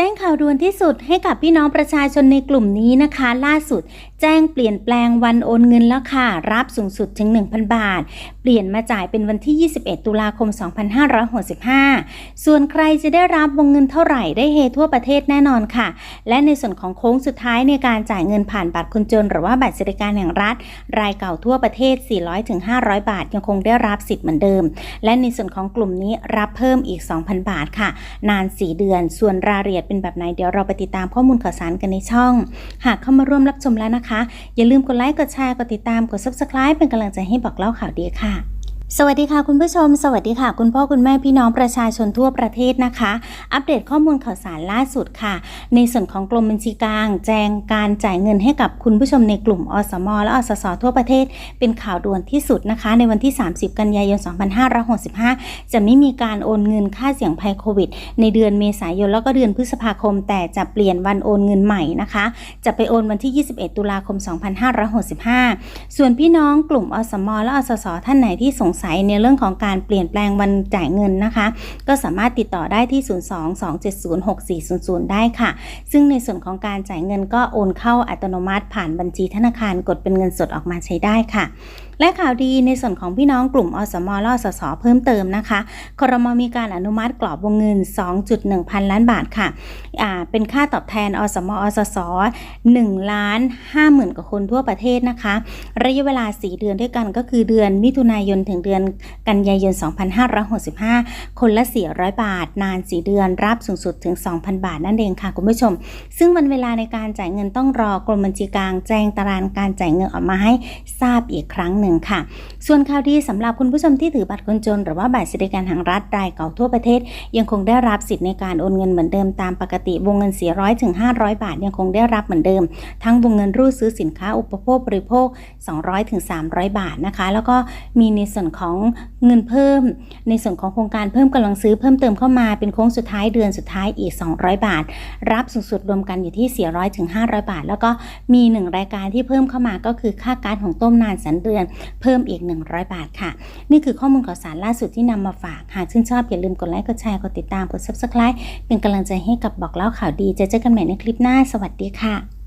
จ้งข่าวด่วนที่สุดให้กับพี่น้องประชาชนในกลุ่มนี้นะคะ ล่าสุด แจ้งเปลี่ยนแปลงวันโอนเงินแล้วค่ะ รับสูงสุดถึง 1,000 บาท เปลี่ยนมาจ่ายเป็นวันที่ 21 ตุลาคม 2565 ส่วนใครจะได้รับวงเงินเท่าไหร่ได้เฮทั่วประเทศแน่นอนค่ะ และในส่วนของโค้งสุดท้ายในการจ่ายเงินผ่านบัตรคนจน หรือว่าบัตรสวัสดิการแห่งรัฐ รายเก่าทั่วประเทศ 400-500 บาท ยังคงได้รับสิทธิ์เหมือนเดิม และในส่วนของกลุ่มนี้รับเพิ่มอีก 2,000 บาทค่ะ นาน 4 เดือน ส่วนรายละเอียดเป็นแบบไหนเดี๋ยวเราไปติดตามข้อมูลข่าวสารกันในช่อง หากเข้ามาร่วมรับชมแล้วนะคะ อย่าลืมกดไลค์กดแชร์กดติดตามกด subscribe เป็นกำลังใจให้บอกเล่าข่าวดีค่ะ สวัสดีค่ะคุณผู้ชม สวัสดีค่ะ คุณพ่อคุณแม่พี่น้องประชาชนทั่วประเทศนะคะ อัปเดตข้อมูลข่าวสารล่าสุดค่ะ ในส่วนของกรมบัญชีกลาง แจ้งการจ่ายเงินให้กับคุณผู้ชมในกลุ่มอสม และอสสทั่วประเทศ เป็นข่าวด่วนที่สุดนะคะ ในวันที่ 30 กันยายน 2565 จะไม่มีการโอนเงินค่าเสี่ยงภัยโควิด ในเดือนเมษายนแล้วก็เดือนพฤษภาคม แต่จะเปลี่ยนวันโอนเงินใหม่นะคะ จะไปโอนวันที่ 21 ตุลาคม 2565 ส่วนพี่น้องกลุ่มอสม และอสสท่านไหนที่สงสัยในเรื่องของการเปลี่ยนแปลงวันจ่ายเงินนะคะ ก็สามารถติดต่อได้ที่ 02-270-6400 ได้ค่ะ ซึ่งในส่วนของการจ่ายเงินก็โอนเข้าอัตโนมัติผ่านบัญชีธนาคารกดเป็นเงินสดออกมาใช้ได้ค่ะ และข่าวดีในส่วนของพี่น้องกลุ่มอสมแลอสสเพิ่มเติมนะคะครมมีการอนุมัติกรอบวงเงิน 2.1 พันล้านบาทค่ะอ่าเป็นค่าตอบแทนอสมอสส1ล้าน5หมื่นกว่าคนทั่วประเทศนะคะ ระยะเวลา 4 เดือนด้วยกันก็คือเดือนมิถุนายนถึงเดือนกันยายน 2565 คนละ 400 บาท นาน 4 เดือนรับสูงสุดถึง 2,000 บาทนั่นเองค่ะคุณผู้ชม ซึ่งวันเวลาในการจ่ายเงินต้องรอกรมบัญชีกลางแจ้งตารางการจ่ายเงินออกมาให้ทราบอีกครั้งหนึ่งค่ะ ส่วนข่าวดีสำหรับคุณผู้ชมที่ถือบัตรคนจน หรือว่าบัตรสวัสดิการแห่งรัฐรายเก่าทั่วประเทศ ยังคงได้รับสิทธิ์ในการโอนเงินเหมือนเดิมตามปกติวงเงิน 400ถึง500 บาทยังคงได้รับเหมือนเดิม ทั้งวงเงินรูดซื้อสินค้าอุปโภคบริโภค 200ถึง300 บาทนะคะ แล้วก็มีในส่วนของเงินเพิ่ม ในส่วนของโครงการเพิ่มกำลังซื้อเพิ่มเติมเข้ามาเป็นโค้งสุดท้ายเดือนสุดท้ายอีก 200 บาท รับสูงสุดรวมกันอยู่ที่ 400ถึง500 บาท แล้วก็มีหนึ่งรายการที่เพิ่มเข้ามาก็คือค่าการของต้มนานแสนเดือนเพิ่มอีก 100 บาทค่ะ นี่คือข้อมูลข่าวสารล่าสุดที่นำมาฝาก หากชื่นชอบอย่าลืมกดไลค์ กดแชร์ กดติดตาม กด subscribe เป็นกำลังใจให้กับบอกเล่าข่าวดี จะเจอกันใหม่ในคลิปหน้า สวัสดีค่ะ